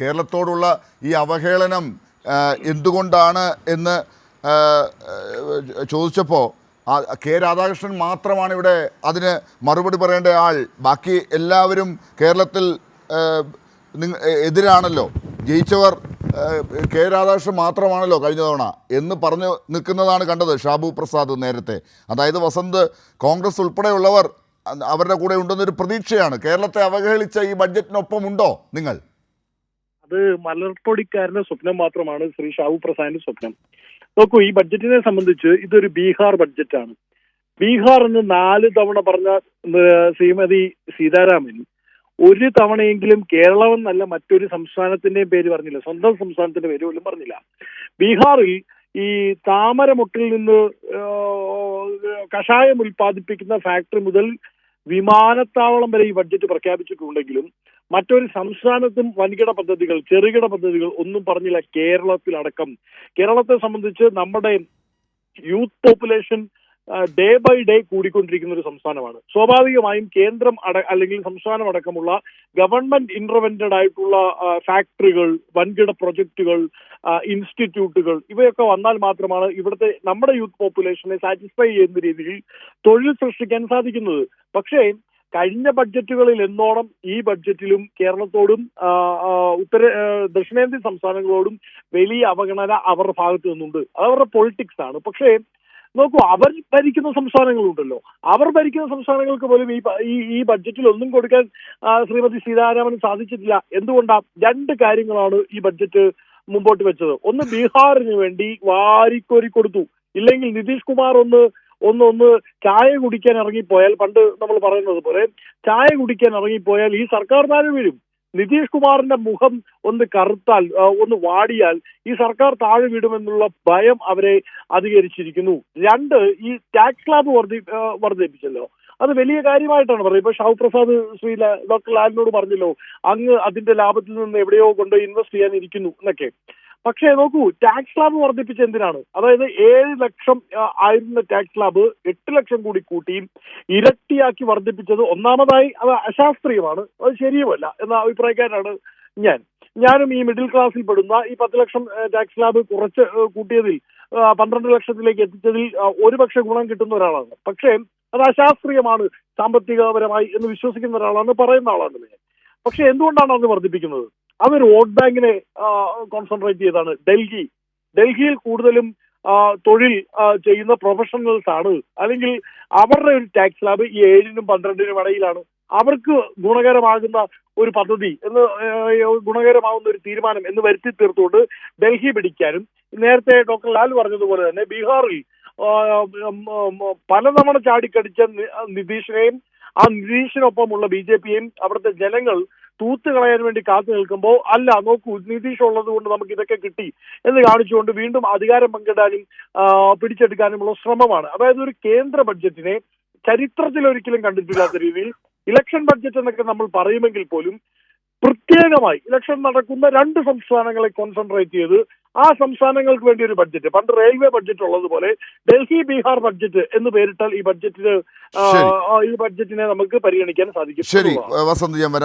കേരളത്തോടുള്ള ഈ അവഹേളനം എന്തുകൊണ്ടാണ് എന്ന് ചോദിച്ചപ്പോൾ കെ രാധാകൃഷ്ണൻ മാത്രമാണ് ഇവിടെ അതിന് മറുപടി പറയേണ്ട ആൾ. ബാക്കി എല്ലാവരും കേരളത്തിൽ എതിരാണല്ലോ. ജയിച്ചവർ കെ രാധാകൃഷ്ണൻ മാത്രമാണല്ലോ കഴിഞ്ഞ തവണ എന്ന് പറഞ്ഞു നിൽക്കുന്നതാണ് കണ്ടത് ഷാബു പ്രസാദ് നേരത്തെ. അതായത് വസന്ത് കോൺഗ്രസ് ഉൾപ്പെടെയുള്ളവർ അവരുടെ കൂടെ ഉണ്ടെന്നൊരു പ്രതീക്ഷയാണ്. കേരളത്തെ അവഹേളിച്ച ഈ ബഡ്ജറ്റിനൊപ്പമുണ്ടോ നിങ്ങൾ? അത് മലർപ്പൊടിക്കാരന്റെ സ്വപ്നം മാത്രമാണ് ശ്രീ ഷാവു പ്രസാദിന്റെ സ്വപ്നം. നോക്കൂ ഈ ബഡ്ജറ്റിനെ സംബന്ധിച്ച് ഇതൊരു ബീഹാർ ബഡ്ജറ്റാണ്. ബീഹാർ എന്ന് നാല് തവണ പറഞ്ഞ ശ്രീമതി സീതാരാമൻ ഒരു തവണയെങ്കിലും കേരളം എന്നല്ല മറ്റൊരു സംസ്ഥാനത്തിന്റെയും പേര് പറഞ്ഞില്ല. സ്വന്തം സംസ്ഥാനത്തിന്റെ പേര് പോലും പറഞ്ഞില്ല. ബീഹാറിൽ ഈ താമരമുട്ടിൽ നിന്ന് കഷായം ഉൽപ്പാദിപ്പിക്കുന്ന ഫാക്ടറി മുതൽ വിമാനത്താവളം വരെ ഈ ബഡ്ജറ്റ് പ്രഖ്യാപിച്ചിട്ടുണ്ടെങ്കിലും മറ്റൊരു സംസ്ഥാനത്തും വൻകിട പദ്ധതികൾ ചെറുകിട പദ്ധതികൾ ഒന്നും പറഞ്ഞില്ല കേരളത്തിലടക്കം. കേരളത്തെ സംബന്ധിച്ച് നമ്മുടെ youth population day by day കൂടിക്കൊണ്ടിരിക്കുന്ന ഒരു സംസ്ഥാനമാണ്. സ്വാഭാവികമായും കേന്ദ്രം അട അല്ലെങ്കിൽ സംസ്ഥാനം അടക്കമുള്ള ഗവൺമെന്റ് ഇന്റർവെന്റഡ് ആയിട്ടുള്ള ഫാക്ടറികൾ വൻകിട പ്രൊജക്ടുകൾ ഇൻസ്റ്റിറ്റ്യൂട്ടുകൾ ഇവയൊക്കെ വന്നാൽ മാത്രമാണ് ഇവിടുത്തെ നമ്മുടെ യൂത്ത് പോപ്പുലേഷനെ സാറ്റിസ്ഫൈ ചെയ്യുന്ന രീതിയിൽ തൊഴിൽ സൃഷ്ടിക്കാൻ സാധിക്കുന്നത്. പക്ഷേ കഴിഞ്ഞ ബഡ്ജറ്റുകളിൽ എന്നോണം ഈ ബഡ്ജറ്റിലും കേരളത്തോടും ഉത്തര ദക്ഷിണേന്ത്യൻ സംസ്ഥാനങ്ങളോടും വലിയ അവഗണന അവരുടെ ഭാഗത്തു നിന്നുണ്ട്. അത് അവരുടെ പൊളിറ്റിക്സ് ആണ്. പക്ഷേ നോക്കൂ അവർ ഭരിക്കുന്ന സംസ്ഥാനങ്ങളുണ്ടല്ലോ. അവർ ഭരിക്കുന്ന സംസ്ഥാനങ്ങൾക്ക് പോലും ഈ ഈ ബഡ്ജറ്റിൽ ഒന്നും കൊടുക്കാൻ ശ്രീമതി സീതാരാമൻ സാധിച്ചിട്ടില്ല. എന്തുകൊണ്ടാ? രണ്ട് കാര്യങ്ങളാണ് ഈ ബഡ്ജറ്റ് മുമ്പോട്ട് വെച്ചത്. ഒന്ന് ബീഹാറിന് വേണ്ടി വാരിക്കോരി കൊടുത്തു. ഇല്ലെങ്കിൽ നിതീഷ് കുമാർ ഒന്ന് ഒന്ന് ഒന്ന് ചായ കുടിക്കാൻ ഇറങ്ങിപ്പോയാൽ പണ്ട് നമ്മൾ പറയുന്നത് പോലെ ചായ കുടിക്കാൻ ഇറങ്ങിപ്പോയാൽ ഈ സർക്കാർ താഴെ വീഴും. നിതീഷ് കുമാറിന്റെ മുഖം ഒന്ന് കറുത്താൽ ഒന്ന് വാടിയാൽ ഈ സർക്കാർ താഴെ വിടുമെന്നുള്ള ഭയം അവരെ അധികരിച്ചിരിക്കുന്നു. രണ്ട് ഈ ടാക്സ് സ്ലാബ് വർദ്ധി വർദ്ധിപ്പിച്ചല്ലോ. അത് വലിയ കാര്യമായിട്ടാണ് പറയുന്നത്. ഇപ്പൊ ഷാവ് പ്രസാദ് ശ്രീ ഡോക്ടർ ലാലിനോട് പറഞ്ഞല്ലോ അങ്ങ് അതിന്റെ ലാഭത്തിൽ നിന്ന് എവിടെയോ കൊണ്ട് ഇൻവെസ്റ്റ് ചെയ്യാൻ ഇരിക്കുന്നു എന്നൊക്കെ. പക്ഷേ നോക്കൂ ടാക്സ് സ്ലാബ് വർദ്ധിപ്പിച്ച എന്തിനാണ്? അതായത് ഏഴ് ലക്ഷം ആയിരുന്ന ടാക്സ് സ്ലാബ് എട്ട് ലക്ഷം കൂടി കൂട്ടിയും ഇരട്ടിയാക്കി വർദ്ധിപ്പിച്ചത് ഒന്നാമതായി അത് അശാസ്ത്രീയമാണ്. അത് ശരിയുമല്ല എന്ന അഭിപ്രായക്കാരാണ് ഞാൻ. ഞാനും ഈ മിഡിൽ ക്ലാസ്സിൽ പെടുന്ന ഈ പത്ത് ലക്ഷം ടാക്സ് സ്ലാബ് കുറച്ച് കൂട്ടിയതിൽ പന്ത്രണ്ട് ലക്ഷത്തിലേക്ക് എത്തിച്ചതിൽ ഒരുപക്ഷെ ഗുണം കിട്ടുന്ന ഒരാളാണ്. പക്ഷേ അത് അശാസ്ത്രീയമാണ് സാമ്പത്തികപരമായി എന്ന് വിശ്വസിക്കുന്ന ഒരാളാണ് പറയുന്ന ആളാണ് ഞാൻ. പക്ഷെ എന്തുകൊണ്ടാണ് അത് വർദ്ധിപ്പിക്കുന്നത്? അതൊരു വോട്ട് ബാങ്കിനെ കോൺസെൻട്രേറ്റ് ചെയ്താണ് ഡൽഹി. ഡൽഹിയിൽ കൂടുതലും തൊഴിൽ ചെയ്യുന്ന പ്രൊഫഷണൽസ് ആണ്. അല്ലെങ്കിൽ അവരുടെ ഒരു ടാക്സ് സ്ലാബ് ഈ ഏഴിനും പന്ത്രണ്ടിനും ഇടയിലാണ്. അവർക്ക് ഗുണകരമാകുന്ന ഒരു പദ്ധതി എന്ന് ഗുണകരമാകുന്ന ഒരു തീരുമാനം എന്ന് വരുത്തി തീർത്തുകൊണ്ട് ഡൽഹി പിടിക്കാനും നേരത്തെ ഡോക്ടർ ലാൽ പറഞ്ഞതുപോലെ തന്നെ ബീഹാറിൽ പലതവണ ചാടിക്കടിച്ച നിതീഷിനെയും ആ നിതീഷിനൊപ്പമുള്ള ബി ജെ പിയെയും അവിടുത്തെ ജനങ്ങൾ തൂത്ത് കളയാൻ വേണ്ടി കാത്തു നിൽക്കുമ്പോൾ അല്ല നോക്കൂ നിതീഷ് ഉള്ളത് കൊണ്ട് നമുക്ക് ഇതൊക്കെ കിട്ടി എന്ന് കാണിച്ചുകൊണ്ട് വീണ്ടും അധികാരം പങ്കിടാനും പിടിച്ചെടുക്കാനുമുള്ള ശ്രമമാണ്. അതായത് ഒരു കേന്ദ്ര ബഡ്ജറ്റിനെ ചരിത്രത്തിൽ ഒരിക്കലും കണ്ടിട്ടില്ലാത്ത രീതിയിൽ ഇലക്ഷൻ ബഡ്ജറ്റ് എന്നൊക്കെ നമ്മൾ പറയുമെങ്കിൽ പോലും പ്രത്യേകമായി ഇലക്ഷൻ നടക്കുന്ന രണ്ട് സംസ്ഥാനങ്ങളെ കോൺസെൻട്രേറ്റ് ചെയ്ത് ആ സംസ്ഥാനങ്ങൾക്ക് വേണ്ടി ഒരു ബഡ്ജറ്റ്. പണ്ട് റെയിൽവേ ബഡ്ജറ്റ് ഉള്ളതുപോലെ ഡൽഹി ബീഹാർ ബഡ്ജറ്റ് എന്ന് പേരിട്ടാൽ ഈ ബഡ്ജറ്റിന് ഈ ബഡ്ജറ്റിനെ നമുക്ക് പരിഗണിക്കാൻ സാധിക്കും. ശരി. വസന്ത് ഞാൻ വരാം.